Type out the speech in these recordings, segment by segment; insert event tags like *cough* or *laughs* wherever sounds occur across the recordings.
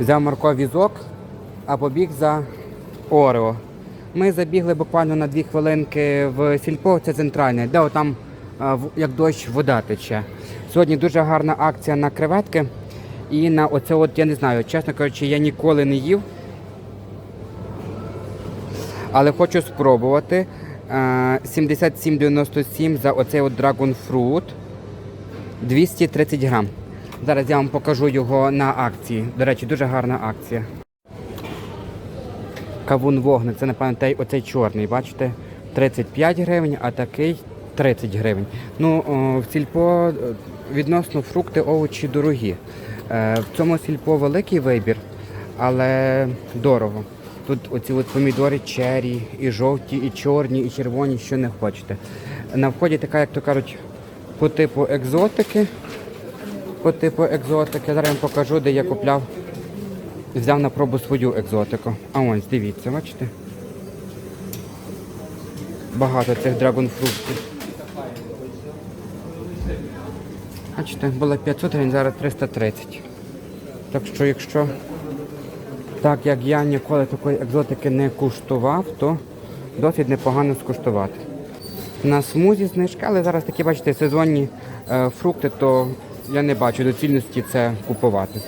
Взяв Марко візок, а побіг за Орео. Ми забігли буквально на дві хвилинки в сільпо, це центральне, де там як дощ вода тече. Сьогодні дуже гарна акція на креветки. І на оце от я не знаю, чесно кажучи, я ніколи не їв. Але хочу спробувати. Е, 77,97 за оцей от Dragon Fruit. 230 грам. Зараз я вам покажу його на акції. До речі, дуже гарна акція. Кавун вогник, це, напевно, той, оцей чорний, бачите? 35 гривень, а такий 30 гривень. Ну, в сільпо е, відносно фрукти, овочі дорогі. Е, в цьому сільпо великий вибір, але дорого. Тут оці от помідори чері, і жовті, і чорні, і червоні, що не хочете. На вході така, як то кажуть, по типу екзотики. По типу екзотики. Зараз я вам покажу, де я купляв. Взяв на пробу свою екзотику. А ось, дивіться, бачите? Багато цих драгонфруктів. Бачите, було 500 гривень, зараз 330. Так що, якщо так як я ніколи такої екзотики не куштував, то досить непогано скуштувати. На смузі знижки, але зараз такі, бачите, сезонні е, фрукти, то я не бачу доцільності це купувати.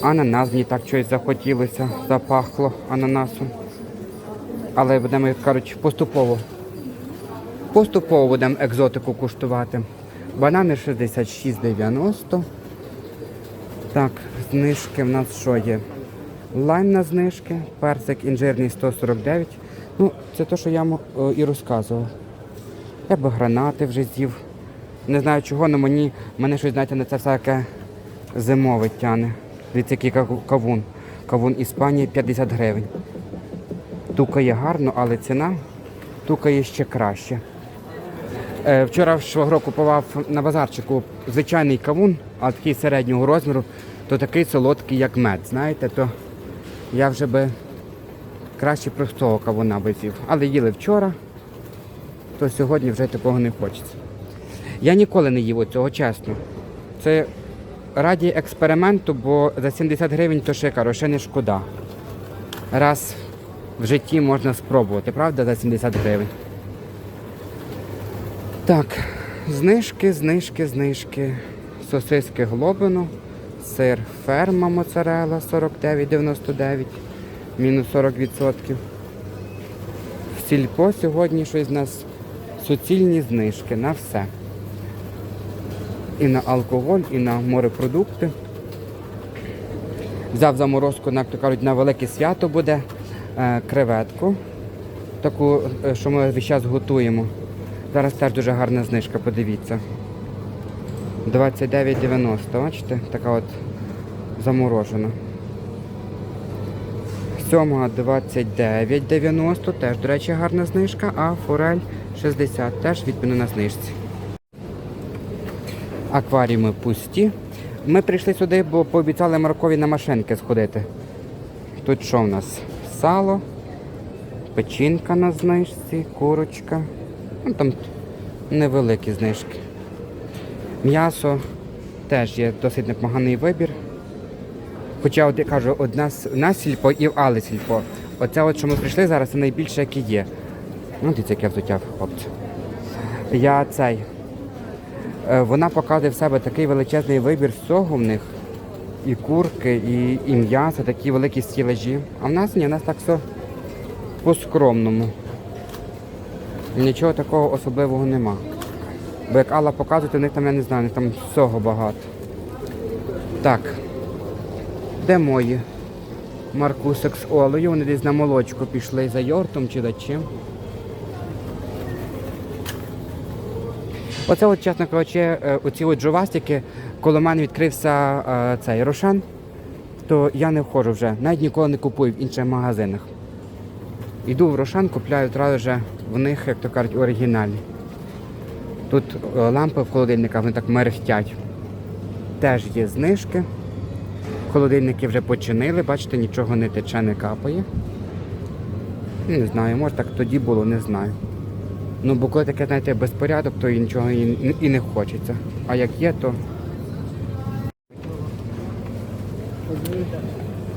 Ананас мені так щось захотілося, запахло ананасом. Але будемо, кажуть, поступово. Поступово будемо екзотику куштувати. Банани 66,90. Так, знижки в нас що є? Лайм на знижки, персик інжирний 149. Ну, це те, що я е, і розказував. Я би гранати вже з'їв. Не знаю чого, але мені мене щось, знаєте, на це всяке зимове тяне. Дивіться, який кавун. Кавун Іспанії 50 гривень. Тукає гарно, але ціна тукає ще краще. Е, Вчора швагро купував на базарчику звичайний кавун, а такий середнього розміру, то такий солодкий, як мед. Знаєте, то я вже би краще простого кавуна би з'їв. Але їли вчора, то сьогодні вже такого не хочеться. Я ніколи не їв цього, чесно. Це раді експерименту, бо за 70 гривень то ще ще не шкода. Раз в житті можна спробувати, правда, за 70 гривень. Так, знижки, знижки, знижки. Сосиски глобино, сир ферма моцарела 49,99, мінус 40%. В сільпо сьогодні щось у нас суцільні знижки на все. І на алкоголь, і на морепродукти. Взяв заморозку, як то кажуть, на велике свято буде е, креветку, таку, е, що ми весь час готуємо. Зараз теж дуже гарна знижка, подивіться. 29,90, бачите? Така от заморожена. Сьома 29,90, теж, до речі, гарна знижка, а форель 60, теж відповідно на знижці. Акваріуми пусті. Ми прийшли сюди, бо пообіцяли Маркові на машинки сходити. Тут що в нас? Сало, печінка на знижці, курочка. Ну, там невеликі знижки. М'ясо теж є досить непоганий вибір. Хоча, от, я кажу, одна нас сільпо і в Али сільпо. Оце от, що ми прийшли зараз, це найбільше, яке є. Ну, дивіться, яке взуття хлопці. Я цей. Е, Вона показує в себе такий величезний вибір всього в них. І курки, і, і м'ясо, такі великі стілажі. А в нас ні, в нас так все по-скромному. Нічого такого особливого нема. Бо як Алла показує, то в них там, я не знаю, у них там всього багато. Так. Де мої? Маркусик з Олею, вони десь на молочку пішли за йортом чи за чим. Оце от, чесно кажучи, е, оці от жувастики, коли в мене відкрився е, цей Рошен, то я не входжу вже, навіть ніколи не купую в інших магазинах. Йду в Рошан, купляю одразу вже в них, як то кажуть, оригінальні. Тут е, лампи в холодильниках, вони так мерехтять. Теж є знижки. Холодильники вже починили, бачите, нічого не тече, не капає. Не знаю, може так тоді було, не знаю. Ну, бо коли таке, знаєте, безпорядок, то і нічого і, і не хочеться. А як є, то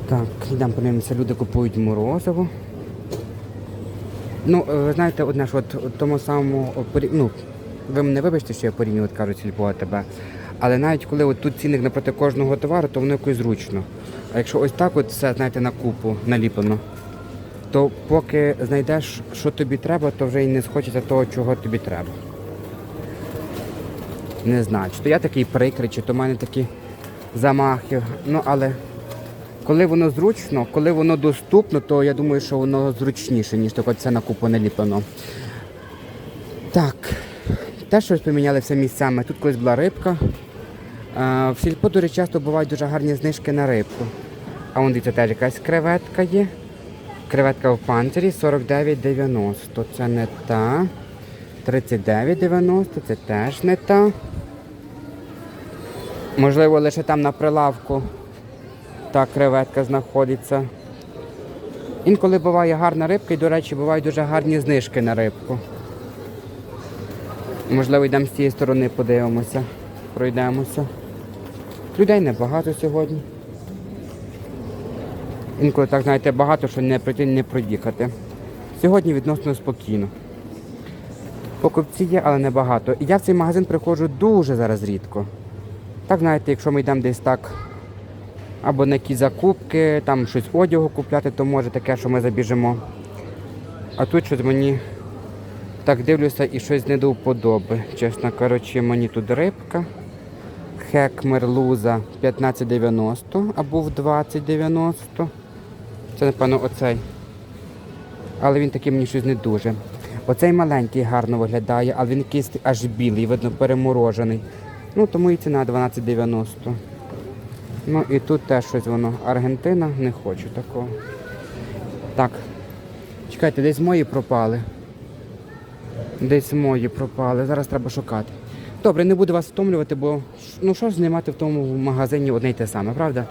Так, йдемо подивимося, люди купують морозиво. Ну, е, ви знаєте, одне ж от, тому самому ну, ви мене вибачте, що я порівнюю, от кажуть сільпо тебе. Але навіть коли от тут цінник напроти кожного товару, то воно якось зручно. А якщо ось так от все, знаєте, на купу наліплено, то поки знайдеш, що тобі треба, то вже і не схочеться того, чого тобі треба. Не знаю, чи то я такий прикрий, чи то в мене такі замахи. Ну, але коли воно зручно, коли воно доступно, то я думаю, що воно зручніше, ніж так це на купу наліплено. Так, те щось помінялися місцями. Тут колись була рибка. В сільпо дуже часто бувають дуже гарні знижки на рибку. А вон дивіться, теж якась креветка є. Креветка в панцирі 49,90. Це не та. 39,90, це теж не та. Можливо, лише там на прилавку та креветка знаходиться. Інколи буває гарна рибка і, до речі, бувають дуже гарні знижки на рибку. Можливо, йдемо з цієї сторони, подивимося, пройдемося. Людей небагато сьогодні. Інколи так, знаєте, багато, що не пройти, не проїхати. Сьогодні відносно спокійно. Покупці є, але небагато. І я в цей магазин приходжу дуже зараз рідко. Так, знаєте, якщо ми йдемо десь так або на якісь закупки, там щось одягу купляти, то може таке, що ми забіжимо. А тут щось мені так дивлюся і щось не до вподоби. Чесно кажучи, мені тут рибка. Хек мерлуза 15,90 або в 20,90. Це, напевно, оцей. Але він такий мені щось не дуже. Оцей маленький гарно виглядає, але він якийсь аж білий, видно, переморожений. Ну, тому і ціна 12,90. Ну і тут теж щось воно. Аргентина, не хочу такого. Так. Чекайте, десь мої пропали. Десь мої пропали. Зараз треба шукати. Добре, не буду вас втомлювати, бо ну що ж знімати в тому магазині одне й те саме, правда?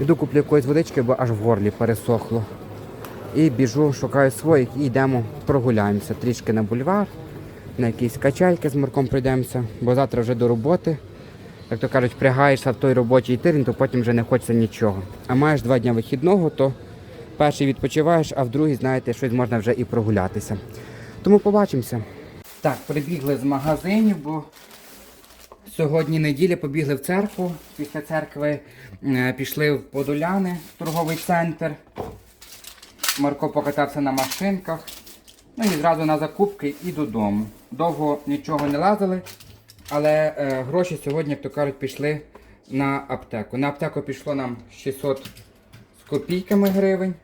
Іду куплю якоїсь водички, бо аж в горлі пересохло. І біжу, шукаю своїх і йдемо, прогуляємося трішки на бульвар, на якісь качальки з Марком прийдемося, бо завтра вже до роботи. Як то кажуть, впрягаєшся в той робочий тирень, то потім вже не хочеться нічого. А маєш два дні вихідного, то перший відпочиваєш, а в другий, знаєте, щось можна вже і прогулятися. Тому побачимося. Так, прибігли з магазинів, бо сьогодні неділя побігли в церкву. Після церкви е, пішли в Подоляни, в торговий центр. Марко покатався на машинках. Ну і зразу на закупки і додому. Довго нічого не лазили, але е, гроші сьогодні, як то кажуть, пішли на аптеку. На аптеку пішло нам 600 з копійками гривень.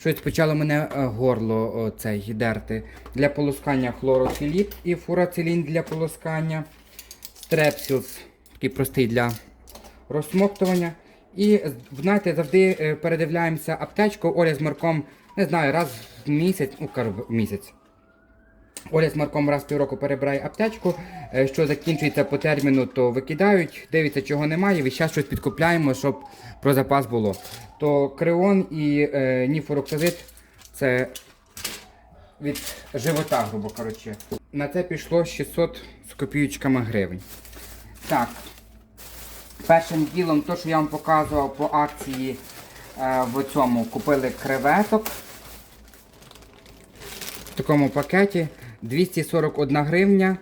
Щось почало мене е, горло о, цей, дерти. Для полоскання хлорофіліп і фурацилін для полоскання. Стрепсілс, такий простий для розсмоктування. І знаєте, завжди е, передивляємося аптечку. Оля з Марком, не знаю, раз в місяць, ну кажу, в місяць. Оля з Марком раз в півроку перебирає аптечку, е, що закінчується по терміну, то викидають, дивиться, чого немає, весь час щось підкупляємо, щоб про запас було. То креон і е, ніфороксазит це від живота, грубо кажучи. На це пішло 600 з копійочками гривень. Так, першим ділом, то, що я вам показував по акції е, в цьому, купили креветок в такому пакеті 241 гривня.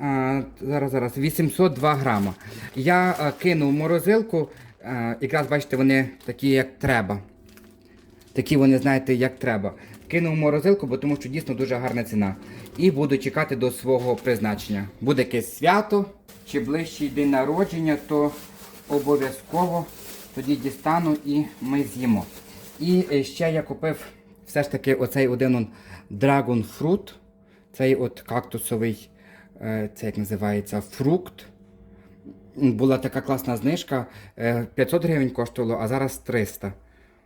А, зараз, зараз, 802 грама. Я а, кинув морозилку, а, якраз бачите, вони такі, як треба. Такі вони, знаєте, як треба. Кинув морозилку, бо тому що дійсно дуже гарна ціна. І буду чекати до свого призначення. Буде якесь свято чи ближчий день народження, то обов'язково тоді дістану і ми з'їмо. І е, ще я купив все ж таки оцей один Dragon Fruit. Цей от кактусовий, е, це як називається, фрукт. Була така класна знижка. е, 500 гривень коштувало, а зараз 300.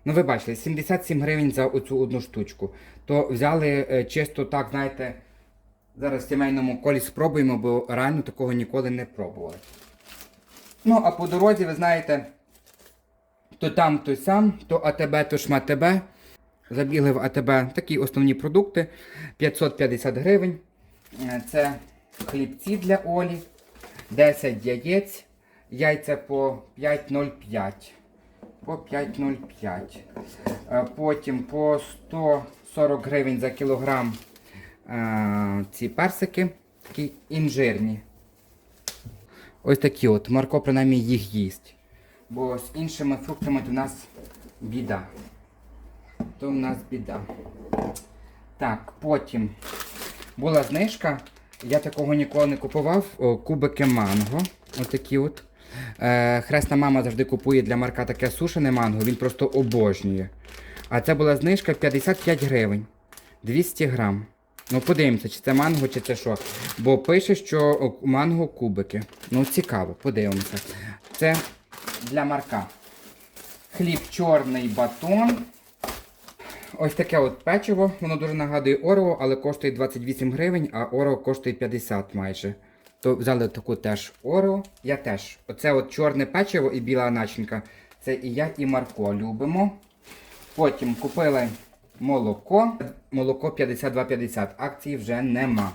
Ну, ви бачите, 77 гривень за оцю одну штучку. То взяли е, чисто так, знаєте, зараз в сімейному колі спробуємо, бо реально такого ніколи не пробували. Ну, а по дорозі, ви знаєте, то там, то сям, то АТБ, то ШМАТБ. Забігли в АТБ такі основні продукти. 550 гривень. Е, Це хлібці для Олі, 10 яєць, яйця по 5,05. По 5,05. Е, Потім по 140 гривень за кілограм е, ці персики, такі інжирні. Ось такі от. Марко принаймні їх їсть. Бо з іншими фруктами то в нас біда. То в нас біда. Так, потім була знижка. Я такого ніколи не купував. О, кубики манго. Отакі от. Е, хресна мама завжди купує для Марка таке сушене манго, він просто обожнює. А це була знижка 55 гривень. 200 грам. Ну, подивимося, чи це манго, чи це що. Бо пише, що манго кубики. Ну, цікаво, подивимося. Це для Марка. Хліб чорний батон. Ось таке от печиво, воно дуже нагадує Орео, але коштує 28 гривень, а Орео коштує 50 майже. То взяли таку теж Орео. Я теж. Оце от чорне печиво і біла начинка. Це і я, і Марко любимо. Потім купили молоко. Молоко 52,50. Акції вже нема.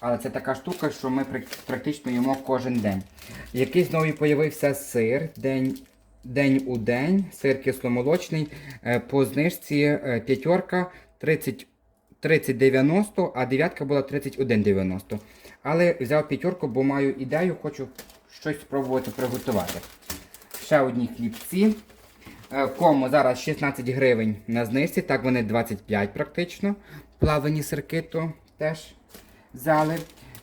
Але це така штука, що ми практично їмо кожен день. Якийсь новий появився сир день, день у день, сир кисломолочний. Е, По знижці е, п'ятерка 30 30,90, а дев'ятка була 31,90. Але взяв п'ятерку, бо маю ідею, хочу щось спробувати приготувати. Ще одні хлібці. Е, Кому зараз 16 гривень на знижці, так вони 25 практично. Плавлені сирки то теж взяли.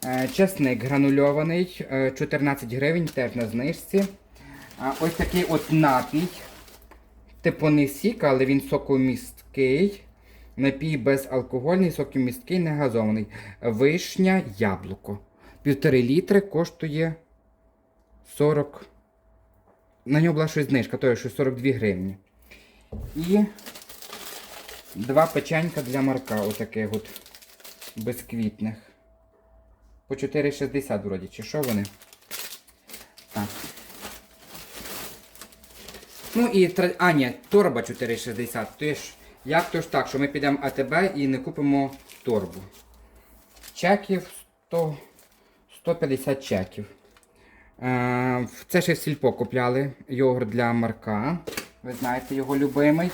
Е, Чесник гранульований, е, 14 гривень, теж на знижці. Ось такий от напій. Типу не сік, але він сокомісткий. Напій безалкогольний, сокомісткий, не газований. Вишня, яблуко. Півтори літри коштує 40. На нього була щось знижка, то є щось 42 гривні. І два печенька для марка, отаких от безквітних. По 4,60 вроді, чи що вони? Так. Ну і а, ні, торба 4,60. То ж, як то ж так, що ми підемо АТБ і не купимо торбу. Чеків 100, 150 чеків. Е, це ще в сільпо купляли йогурт для Марка. Ви знаєте, його любимий.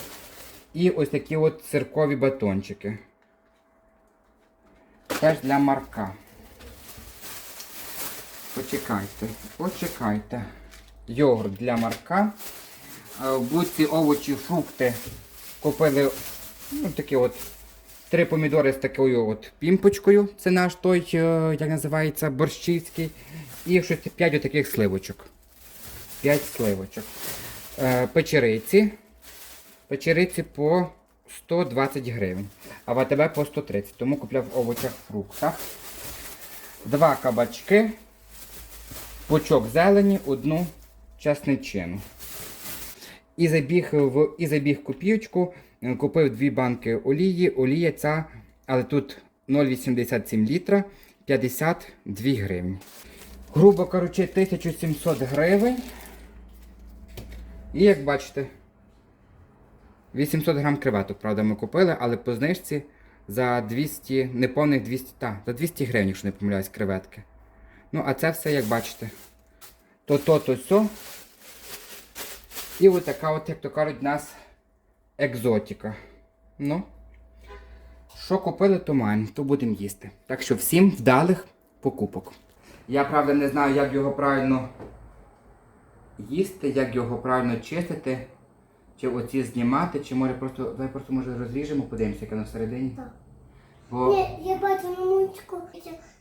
І ось такі от циркові батончики. Теж для Марка. Почекайте, почекайте. Йогурт для Марка. Е, В будці овочі, фрукти купили ну, такі от три помідори з такою от пімпочкою. Це наш той, е, як називається, борщівський. І щось 5 таких сливочок. 5 сливочок. Е, Печериці. Печериці по 120 гривень. А в АТБ по 130. Тому купляв овочах, фруктах. Два кабачки. Пучок зелені, одну часничину. І забіг в і забіг копійочку, е, купив дві банки олії. Олія ця, але тут 0,87 літра, 52 гривні. Грубо кажучи, 1700 гривень. І як бачите, 800 грам креветок, правда, ми купили, але по знижці за 200, неповних 200, та, за 200 гривень, якщо не помиляюсь, креветки. Ну, а це все, як бачите, то то, то сьо. І от така от, як то кажуть, нас екзотика. Ну, що купили, то маємо, то будемо їсти. Так що всім вдалих покупок. Я правда не знаю, як його правильно їсти, як його правильно чистити, чи оці знімати, чи може просто. Давай просто може розріжемо, подивимося, яке на всередині. Так. Бо... Ні, я бачу на мультику,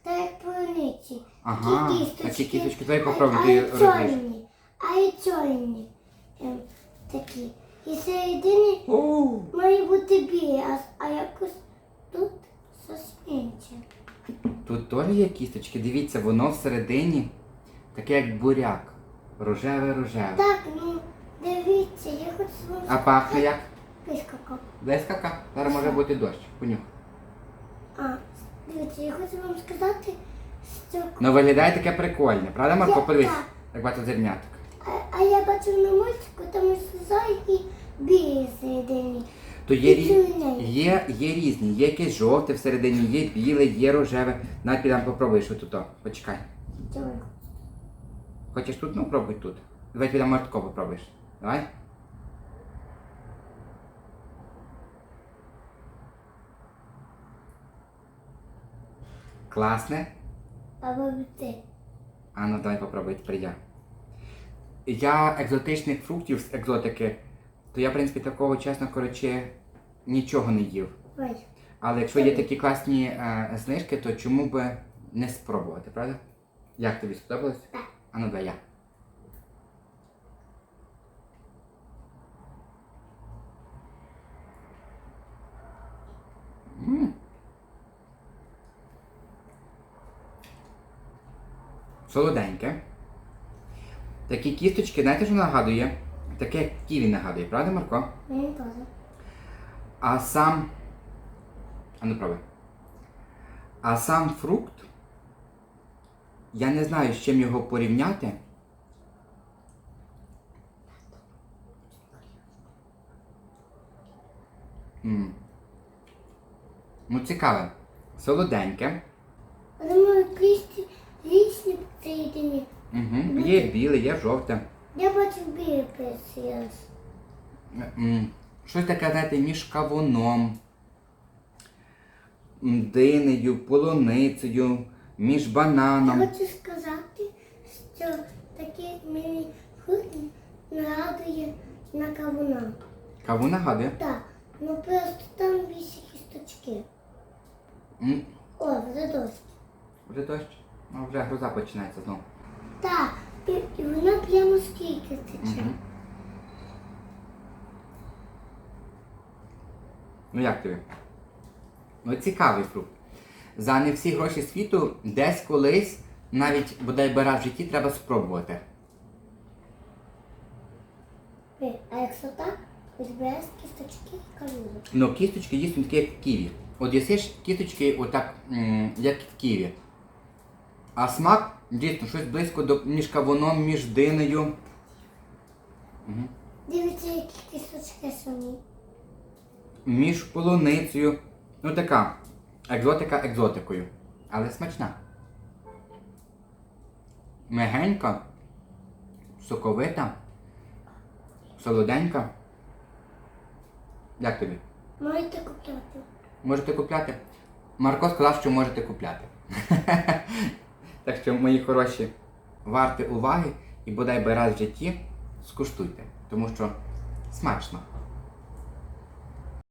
та як полуниці. Ага, Такі кісточки. Давай попробуй, а ти розріж. А й чорні. Ем, такі. І середині О, має бути білі, а, а якось тут зовсім. Тут теж є кісточки, дивіться, воно всередині таке як буряк. Рожеве-рожеве. Так, ну дивіться, я хочу вам А пахне як? Пискака. Блискавка? Зараз може бути дощ. Понюх. А, дивіться, я хочу вам сказати, що Ну виглядає таке прикольне, правда, Марко? Подивись, як багато зерняток. А я бачив на мотику, тому що і білі всередині. То є, рі... є, є різні, є якесь жовте всередині, є біле, є рожеве. Навіть підемо попробуєш тут. Почекай. Давай. Хочеш тут? Ну пробуй тут. Давай підемо мартко попробуєш. Давай. Класне? А ти. А ну давай попробуй, тепер. Я екзотичних фруктів з екзотики, то я, в принципі, такого, чесно коротше, нічого не їв. Ой. Але якщо є такі класні е, знижки, то чому би не спробувати, правда? Як тобі сподобалось? Так. А ну давай я. М. Солоденьке. Такі кісточки, знаєте, що нагадує? Таке як ківі нагадує, правда, Марко? Мені теж. А сам. А ну пробуй. А сам фрукт. Я не знаю, з чим його порівняти. М. Ну, цікаве. Солоденьке. А думаю, крісті різні посередині. Угу. Є біле, є жовте. Я бачив білий присіяс. М, Щось таке, знаєте, між кавуном, м, динею, полуницею, між Я бананом. хочу сказати, що такий мій фрукт нагадує на кавуна. Кавун нагадує. Так, ну просто там більше кісточки. М, О, вже дощ. Вже дощ, ну вже гроза починається знову. Так, і, і вона прямо скільки тече. Мгм. Ну як тобі? Ну цікавий фрукт. За не всі гроші світу десь колись, навіть бодай би раз в житті, треба спробувати. Ой, А якщо так, збереш кісточки і кавуну. Ну, кісточки дійсно такі, як ківі. От їсиш кісточки отак, м, як ківі. А смак дійсно щось близько до між кавуном, між динею. Мгм. Дивіться, які кісточки самі. Між полуницею. Ну така екзотика екзотикою. Але смачна. Мягенька, соковита, солоденька. Як тобі? Можете купляти. Можете купляти? Марко сказав, що можете купляти. *laughs* так що, мої хороші, варте уваги і бодай би раз в житті скуштуйте, тому що смачно.